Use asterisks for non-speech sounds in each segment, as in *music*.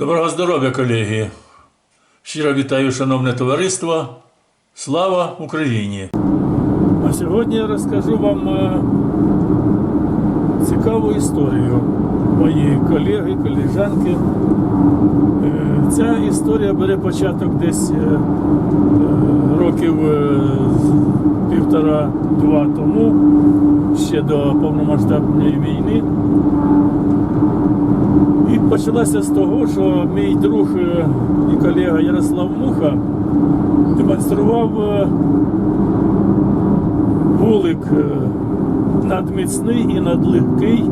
Доброго здоров'я, колеги! Щиро вітаю, шановне товариство. Слава Україні! А сьогодні я розкажу вам е, цікаву історію моєї колеги, колежанки. Е, Ця історія бере початок десь е, років півтора-два тому, ще до повномасштабної війни. Почалася з того, що мій друг е, і колега Ярослав Муха демонстрував е, вулик е, надміцний і надлегкий.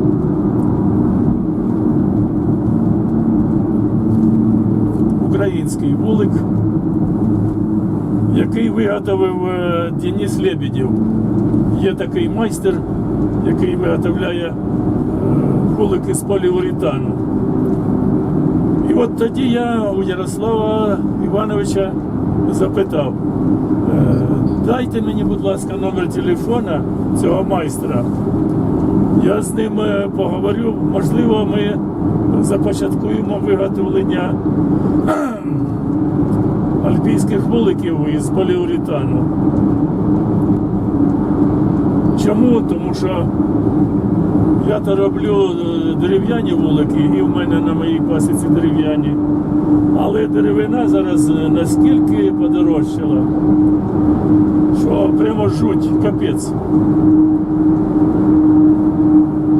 Український вулик, який виготовив Денис Лебедєв. Є такий майстер, який виготовляє е, вулики з поліуретану. От тоді я у Ярослава Івановича запитав, «Е, дайте мені, будь ласка, номер телефона цього майстра. Я з ним е, поговорю, можливо, ми започаткуємо виготовлення *clears throat* альпійських вуликів із поліуретану. Чому? Тому що я то роблю е, дерев'яні вулики, і в мене на моїй пасіці дерев'яні. Але деревина зараз е, наскільки подорожчала, що прямо жуть, капець.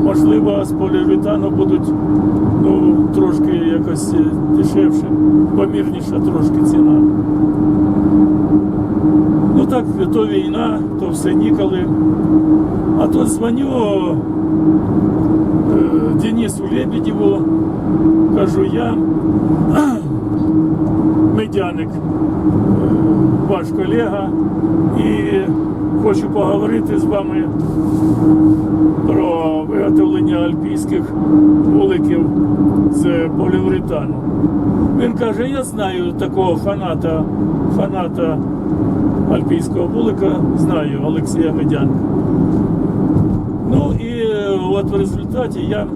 Можливо, з поліуретану будуть ну, трошки якось е, дешевше, помірніша трошки ціна. Так, то війна, то все ніколи. А то дзвоню е, Денису Лебедєву, кажу я, *clears throat* медяник, е, ваш колега, і хочу поговорити з вами про виготовлення альпійських вуликів з поліуретану. Він каже, я знаю такого фаната, фаната альпійського вулика, знаю Олексія Медянка. Ну і е, от в результаті я е,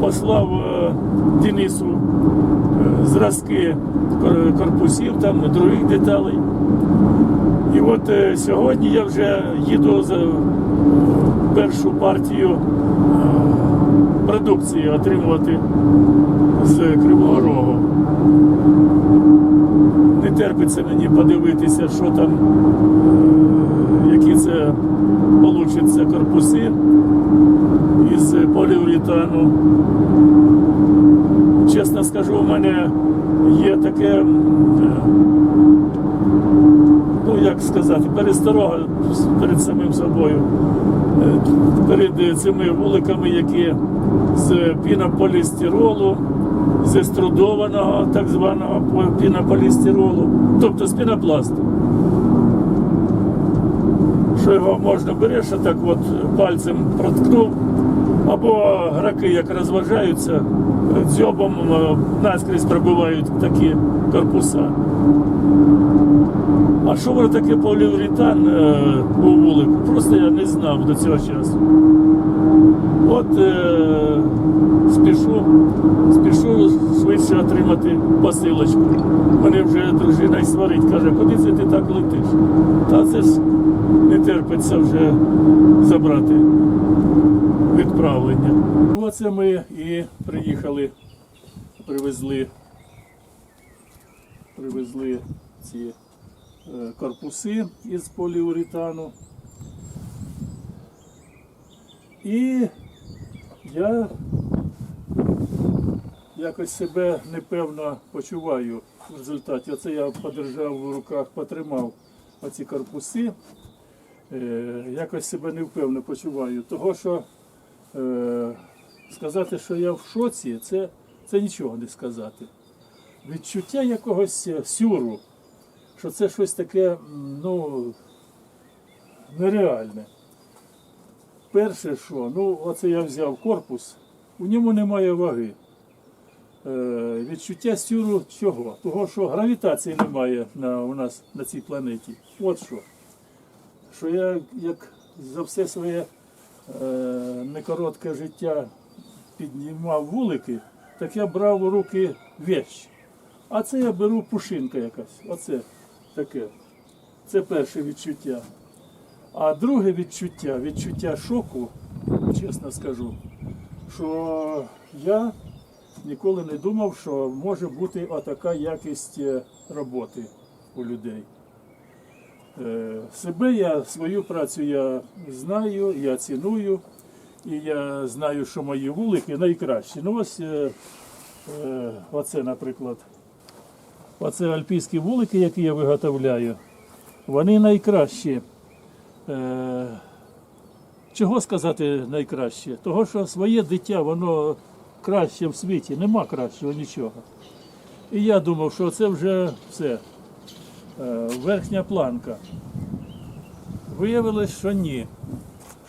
послав е, Денису зразки корпусів, там других деталей. І от сьогодні я вже їду за першу партію продукції отримувати з Кривого Рогу. Не терпиться мені подивитися, що там, які це получаться корпуси із поліуретану. Чесно скажу, у мене є таке, ну як сказати, пересторога перед самим собою, е, перед цими вуликами, які з пінополістиролу, з еструдованого так званого пінополістиролу, тобто з пінопласту що його можна береш, а так от пальцем проткнув, або граки, як розважаються, дзьобом е, наскрізь пробивають такі корпуса. А що воно таке поліуретан е, у вулику? Просто я не знав до цього часу. От е, спішу, спішу швидше отримати посилочку. Мене вже дружина й сварить, каже, куди це ти так летиш? Та це ж не терпиться вже забрати відправлення. Оце ми і приїхали, привезли, привезли ці е, корпуси із поліуретану. І я якось себе непевно почуваю в результаті. Оце я подержав в руках, потримав оці корпуси. Е, якось себе невпевно почуваю. Того, що е, сказати, що я в шоці, це, це нічого не сказати. Відчуття якогось сюру, що це щось таке, ну, нереальне. Перше, що, ну, оце я взяв корпус, у ньому немає ваги. Е, відчуття сюру чого? Того, що гравітації немає на, у нас на цій планеті. От що. Що я як за все своє е, некоротке життя піднімав вулики, так я брав у руки вещь. А це я беру пушинка якась. Оце таке. Це перше відчуття. А друге відчуття, відчуття шоку, чесно скажу, що я ніколи не думав, що може бути отака якість е, роботи у людей. Е, Себе я, свою працю я знаю, я ціную, і я знаю, що мої вулики найкращі. Ну ось е, оце, наприклад, оце альпійські вулики, які я виготовляю, вони найкращі. Е, Чого сказати найкраще? Того, що своє дитя, воно краще в світі, нема кращого нічого. І я думав, що це вже все, е, верхня планка. Виявилось, що ні.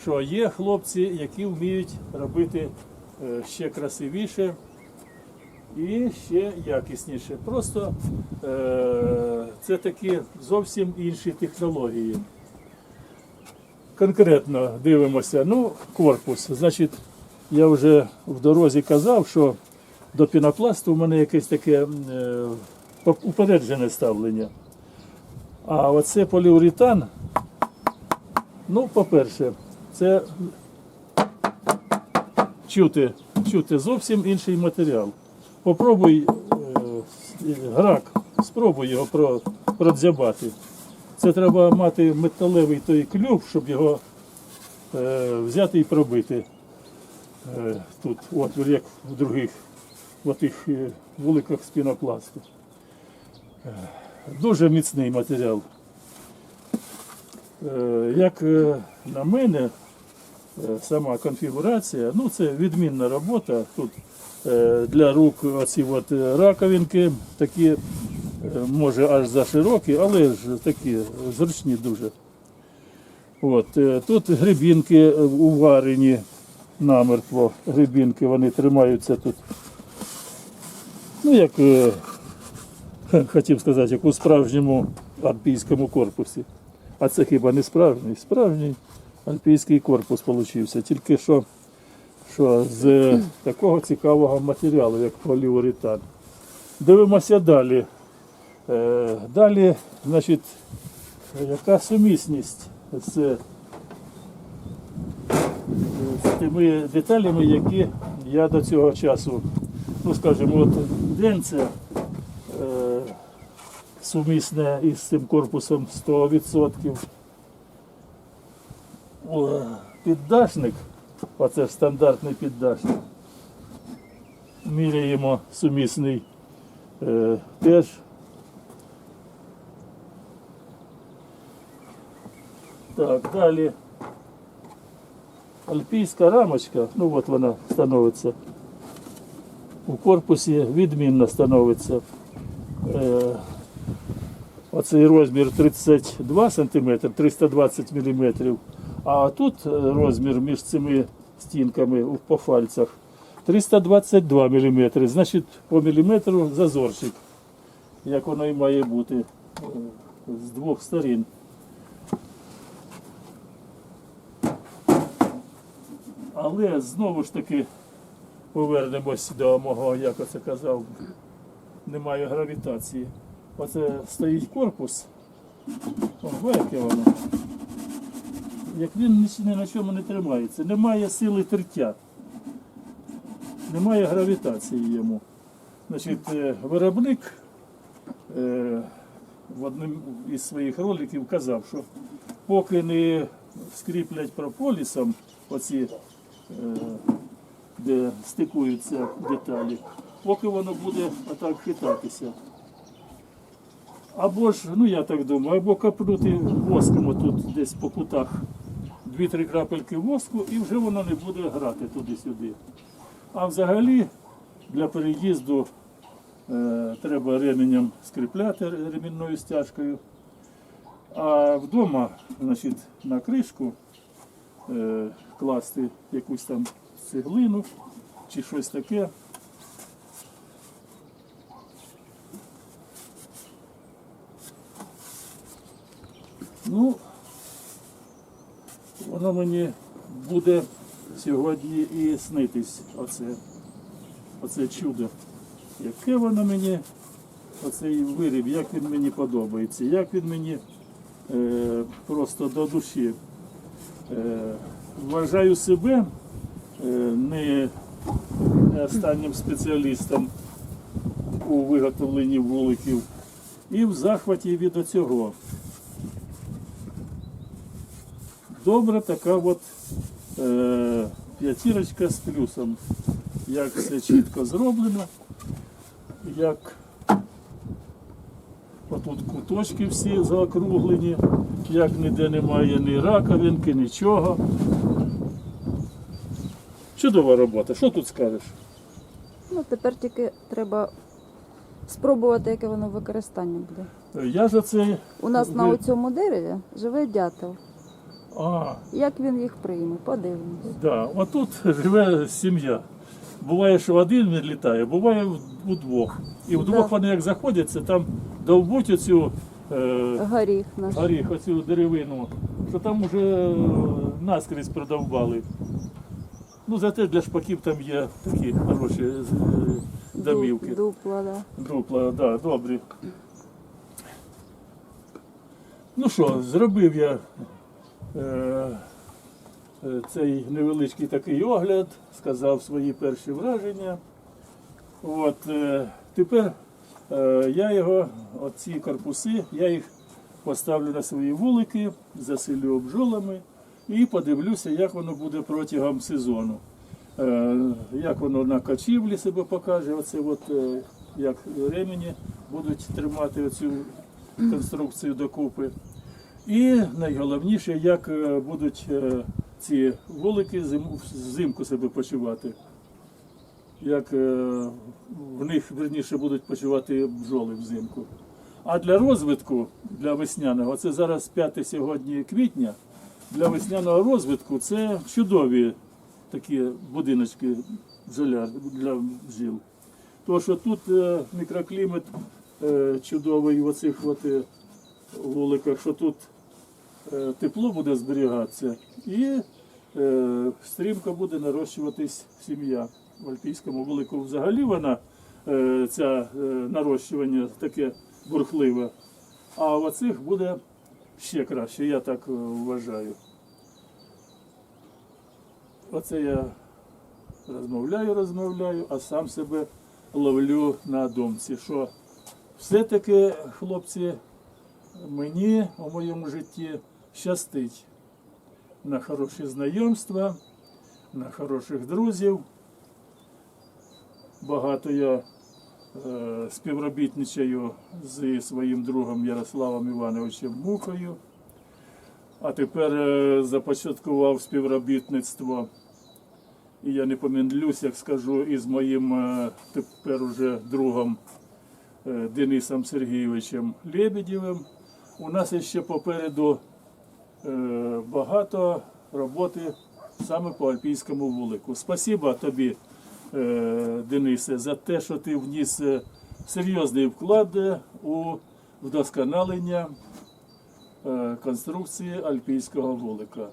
Що є хлопці, які вміють робити е, ще красивіше і ще якісніше. Просто це такі зовсім інші технології. Конкретно дивимося. Ну, корпус. Значить, я вже в дорозі казав, що до пінопласту у мене якесь таке е, упереджене ставлення. А оце поліуретан, ну, по-перше, це чути, чути зовсім інший матеріал. Попробуй е, грак, спробуй його про, продзябати. Це треба мати металевий той клюв, щоб його е, взяти і пробити. Е, тут отвір, як в других в тих е, вуликах з пінопласту. Е, дуже міцний матеріал. Е, як е, на мене, е, сама конфігурація, ну це відмінна робота. Тут е, для рук оці от е, раковинки такі, може аж за широкі, але ж такі зручні дуже. От, е, тут грибінки е, уварені намертво. Грибінки вони тримаються тут. Ну, як е, хотів сказати, як у справжньому альпійському корпусі. А це хіба не справжній? Справжній альпійський корпус получився. Тільки що, що з е, такого цікавого матеріалу, як поліуретан. Дивимося далі. Е, Далі, значить, яка сумісність з, з тими деталями, які я до цього часу, ну скажімо, от денце е, сумісне із цим корпусом 100%. О, Піддашник, оце стандартний піддашник. Міряємо сумісний е, теж. Так, далі. Альпійська рамочка, ну от вона становиться. У корпусі відмінно становиться. Е, оцей розмір 32 см, 320 мм. А тут е, розмір між цими стінками по фальцях 322 мм. Значить, по міліметру зазорчик, як воно і має бути е, з двох сторін. Але знову ж таки повернемось до мого, як оце казав, немає гравітації. Оце стоїть корпус. Яке воно. Як він ні- на чому не тримається, немає сили тертя, немає гравітації йому. Значить, е, виробник е, в одному із своїх роликів казав, що поки не скріплять прополісом оці, де стикуються деталі, поки воно буде отак хитатися. Або ж, ну я так думаю, або капнути воском отут десь по кутах дві-три крапельки воску і вже воно не буде грати туди-сюди. А взагалі для переїзду е, треба ременем скріпляти ремінною стяжкою. А вдома, значить, на кришку е, класти якусь там цеглину чи щось таке. Ну, воно мені буде сьогодні і снитись оце. оце чудо. Яке воно мені, оцей виріб, як він мені подобається, як він мені е, просто до душі. Е, вважаю себе е, не, останнім спеціалістом у виготовленні вуликів і в захваті від оцього. Добра така от е, п'ятірочка з плюсом. Як все чітко зроблено, як отут куточки всі заокруглені, як ніде немає ні раковинки, нічого. Чудова робота. Що тут скажеш? Ну, тепер тільки треба спробувати, яке воно використання буде. Я за це. У нас на Ви- цьому дереві живе дятел. А, Як він їх прийме? Подивимось. да. Отут живе сім'я. Буває, що один він літає, буває удвох. І вдвох вони як заходяться, там довбуть оцю е, Горіх наш. горіх, оцю деревину, що там уже е, наскрізь продовбали. Ну, зате для шпаків там є такі хороші е, домівки. Дупла, да. Дупла, да, добрі. Ну що, зробив я е, цей невеличкий такий огляд, сказав свої перші враження. От, е, тепер е, я його, оці корпуси, я їх поставлю на свої вулики, засилю бджолами і подивлюся, як воно буде протягом сезону. Е, як воно на качівлі себе покаже, оце от, е, як ремені будуть тримати оцю конструкцію докупи. І найголовніше, як е, будуть е, ці вулики взимку себе почувати. Як е, в них верніше будуть почувати бджоли взимку. А для розвитку, для весняного, це зараз 5 сьогодні квітня, для весняного розвитку це чудові такі будиночки для бджіл. Тому що тут е, мікроклімат е, чудовий в оцих вуликах, що тут тепло буде зберігатися і е, стрімко буде нарощуватись сім'я. В альпійському вулику взагалі вона е, ця е, нарощування таке бурхливе. А в оцих буде ще краще, я так е, вважаю. Оце я розмовляю, розмовляю, а сам себе ловлю на думці, що все-таки, хлопці, мені у моєму житті щастить на хороші знайомства, на хороших друзів. Багато я е, співробітничаю зі своїм другом Ярославом Івановичем Мухою. А тепер е, започаткував співробітництво. І я не помінлюсь, як скажу, із моїм е, тепер уже другом е, Денисом Сергійовичем Лебедєвим. У нас ще попереду багато роботи саме по Альпійському вулику. Спасибо тобі, е, Денисе, за те, що ти вніс е, серйозний вклад е, у вдосконалення е, конструкції альпійського вулика.